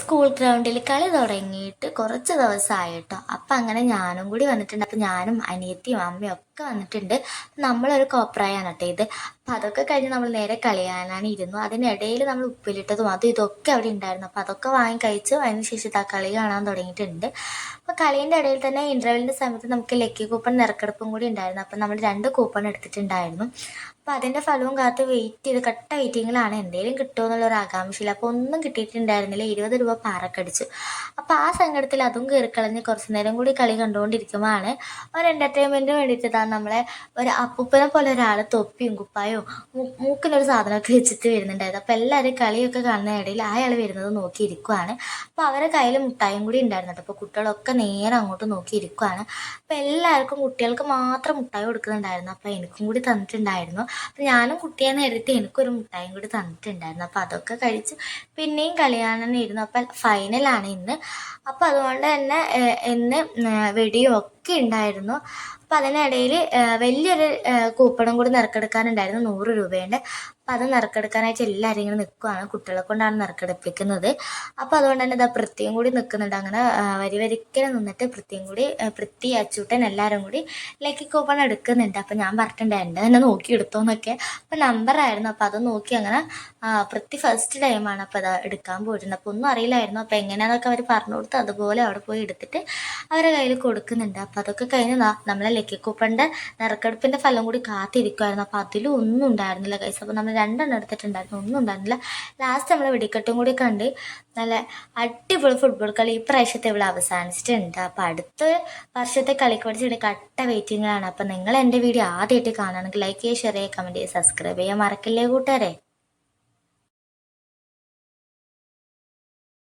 School ഗ്രൗണ്ടിൽ കളി തുടങ്ങിയിട്ട് കുറച്ച് ദിവസമായിട്ടോ അപ്പം അങ്ങനെ ഞാനും കൂടി വന്നിട്ടുണ്ട്. അപ്പം ഞാനും അനിയത്തിയും അമ്മയും ഒക്കെ വന്നിട്ടുണ്ട്. നമ്മളൊരു കോപ്രായാണ് കേട്ടോ ഇത്. അപ്പം അതൊക്കെ കഴിഞ്ഞ് നമ്മൾ നേരെ കളിയാനാണ് ഇരുന്നു. അതിനിടയിൽ നമ്മൾ ഉപ്പിലിട്ടതും അതും ഇതൊക്കെ അവിടെ ഉണ്ടായിരുന്നു. അപ്പം അതൊക്കെ വാങ്ങി കഴിച്ചു. അതിന് ശേഷം ആ കളി കാണാൻ തുടങ്ങിയിട്ടുണ്ട്. അപ്പോൾ കളീന്റെ ഇടയിൽ തന്നെ ഇന്റർവെല്ലിന്റെ സമയത്ത് നമുക്ക് ലക്കി കൂപ്പൺ നിറക്കെടുപ്പും കൂടി ഉണ്ടായിരുന്നു. അപ്പം നമ്മൾ രണ്ട് കൂപ്പൺ എടുത്തിട്ടുണ്ടായിരുന്നു. അപ്പോൾ അതിന്റെ ഫലവും കാത്ത് വെയിറ്റ് ചെയ്ത് കട്ട വെയിറ്റിങ്ങിലാണ് എന്തെങ്കിലും കിട്ടുമോ എന്നുള്ളൊരു ആകാംക്ഷയില്ല. അപ്പോൾ ഒന്നും കിട്ടിയിട്ടുണ്ടായിരുന്നില്ല. ഇരുപത് രൂപ പാറക്കടിച്ചു അപ്പോൾ ആ സങ്കടത്തിൽ അതും കയറിക്കളഞ്ഞ് കുറച്ച് നേരം കൂടി കളി കണ്ടുകൊണ്ടിരിക്കുമ്പോഴാണ് ഒരു എന്റർടൈൻമെന്റിന് വേണ്ടിയിട്ട് താൻ നമ്മളെ ഒരു അപ്പൂപ്പനെ പോലെ ഒരാൾ തൊപ്പിയും കുപ്പായവും മൂ- മൂക്കിനൊരു സാധനമൊക്കെ വെച്ചിട്ട് വരുന്നുണ്ടായിരുന്നു അപ്പോൾ എല്ലാവരും കളിയൊക്കെ കാണുന്ന ഇടയിൽ അയാൾ വരുന്നത് നോക്കിയിരിക്കുവാണ്. അപ്പോൾ അവരെ കയ്യിൽ മുട്ടായും കൂടി ഉണ്ടായിരുന്നു അപ്പോൾ കുട്ടികളൊക്കെ നേരെ അങ്ങോട്ട് നോക്കിയിരിക്കുവാണ്. അപ്പോൾ എല്ലാവർക്കും കുട്ടികൾക്ക് മാത്രം മുട്ടായി കൊടുക്കുന്നുണ്ടായിരുന്നു. അപ്പോൾ എനിക്കും കൂടി തന്നിട്ടുണ്ടായിരുന്നു. അപ്പോൾ ഞാനും കുട്ടിയെന്ന് നേരിട്ട് എനിക്കൊരു മുട്ടായും കൂടി തന്നിട്ടുണ്ടായിരുന്നു. അപ്പോൾ അതൊക്കെ കഴിച്ച് പിന്നെയും കളിയാണെന്നിരുന്നു കാണാനിരുന്നു ഫൈനലാണ് ഇന്ന്. അപ്പോൾ അതുകൊണ്ട് തന്നെ ഇന്ന് വെടിയൊക്കെ വെടിയും ഒക്കെ ഉണ്ടായിരുന്നു. അപ്പോൾ അതിനിടയിൽ വലിയൊരു കൂപ്പണും കൂടി നറുക്കെടുക്കാനുണ്ടായിരുന്നു നൂറ് രൂപേന്റെ അപ്പം അത് നറുക്കെടുക്കാനായിട്ട് എല്ലാവരും ഇങ്ങനെ നിൽക്കുവാണ് കുട്ടികളെ കൊണ്ടാണ് നറുക്കെടുപ്പിക്കുന്നത്. അപ്പോൾ അതുകൊണ്ട് തന്നെ ഇതാ പൃഥ്വിയും കൂടി നിൽക്കുന്നുണ്ട് അങ്ങനെ വരി വരിക്കനെ നിന്നിട്ട് പൃഥ്വിയും കൂടി പൃഥ്വി അച്ചൂട്ടൻ എല്ലാവരും കൂടി ലക്കി കൂപ്പൺ എടുക്കുന്നുണ്ട്. അപ്പോൾ ഞാൻ പറഞ്ഞിട്ടുണ്ട് എന്റെ തന്നെ നോക്കി എടുത്തോന്നൊക്കെ. അപ്പോൾ നമ്പറായിരുന്നു അപ്പോൾ അത് നോക്കി അങ്ങനെ പൃഥ്വി ഫസ്റ്റ് ടൈമാണ് അപ്പോൾ അത് എടുക്കാൻ പോയിട്ടുണ്ട് അപ്പോൾ ഒന്നും അറിയില്ലായിരുന്നു. അപ്പോൾ എങ്ങനെയാണെന്നൊക്കെ അവർ പറഞ്ഞു കൊടുത്ത് അതുപോലെ അവിടെ പോയി എടുത്തിട്ട് അവരുടെ കയ്യിൽ കൊടുക്കുന്നുണ്ട്. അപ്പോൾ അതൊക്കെ കഴിഞ്ഞ് നമ്മളെ ലക്കി കൂപ്പണിന്റെ നറുക്കെടുപ്പിന്റെ ഫലം കൂടി കാത്തിരിക്കുമായിരുന്നു അപ്പോൾ അതിലും ഒന്നും ഉണ്ടായിരുന്നില്ല കൈസ് അപ്പോൾ നമ്മൾ രണ്ടെണ്ണം എടുത്തിട്ടുണ്ടായിരുന്നു ഒന്നും ഉണ്ടായിരുന്നില്ല. ലാസ്റ്റ് നമ്മൾ വെടിക്കെട്ടും കൂടി കണ്ട് നല്ല അടിപൊളി ഫുട്ബോൾ കളി ഈ പ്രാവശ്യത്തെ ഇവിടെ അവസാനിച്ചിട്ടുണ്ട്. അപ്പോൾ അടുത്ത വർഷത്തെ കളിക്ക് പഠിച്ചിട്ട് കട്ട വെയിറ്റിങ്ങിലാണ് അപ്പോൾ നിങ്ങൾ എന്റെ വീഡിയോ ആദ്യമായിട്ട് കാണുകയാണെങ്കിൽ ലൈക്ക് ചെയ്യുക ഷെയർ ചെയ്യുക കമന്റ് ചെയ്യുക സബ്സ്ക്രൈബ് ചെയ്യാൻ മറക്കില്ലേ കൂട്ടുകാരെ?